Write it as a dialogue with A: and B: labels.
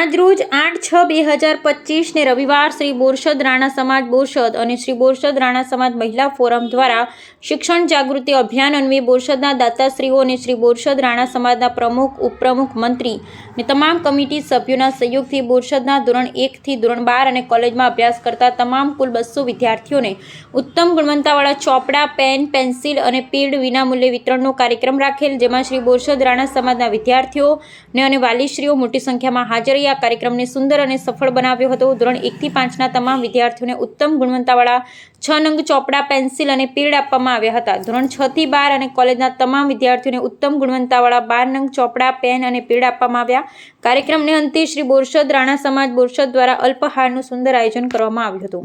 A: છ બે હજાર પચીસને રવિવાર શ્રી બોરસદ રાણા સમાજ બોરસદ અને શ્રી બોરસદ રાણા સમાજ મહિલા ફોરમ દ્વારા શિક્ષણ જાગૃતિ અભિયાન અન્વયે બોરસદના દાતાશ્રીઓ અને શ્રી બોરસદ રાણા સમાજના પ્રમુખ, ઉપપ્રમુખ, મંત્રી અને તમામ કમિટી સભ્યોના સહયોગથી બોરસદના ધોરણ એકથી ધોરણ બાર અને કોલેજમાં અભ્યાસ કરતા તમામ કુલ બસો વિદ્યાર્થીઓને ઉત્તમ ગુણવત્તાવાળા ચોપડા, પેન, પેન્સિલ અને પીડ વિનામૂલ્યે વિતરણનો કાર્યક્રમ રાખેલ, જેમાં શ્રી બોરસદ રાણા સમાજના વિદ્યાર્થીઓને અને વાલીશ્રીઓ મોટી સંખ્યામાં હાજર રહી આ કાર્યક્રમને સુંદર અને સફળ બનાવ્યો હતો. ધોરણ એકથી પાંચના તમામ વિદ્યાર્થીઓને ઉત્તમ ગુણવત્તાવાળા છ નંગ ચોપડા, પેન્સિલ અને પીડ આપવામાં આવ્યા હતા. ધોરણ છથી બાર અને કોલેજના તમામ વિદ્યાર્થીઓને ઉત્તમ ગુણવત્તાવાળા બાર નંગ ચોપડા, પેન અને પીડ આપવામાં આવ્યા. કાર્યક્રમને અંતે શ્રી બોરસદ રાણા સમાજ બોરસદ દ્વારા અલ્પહારનું સુંદર આયોજન કરવામાં આવ્યું હતું.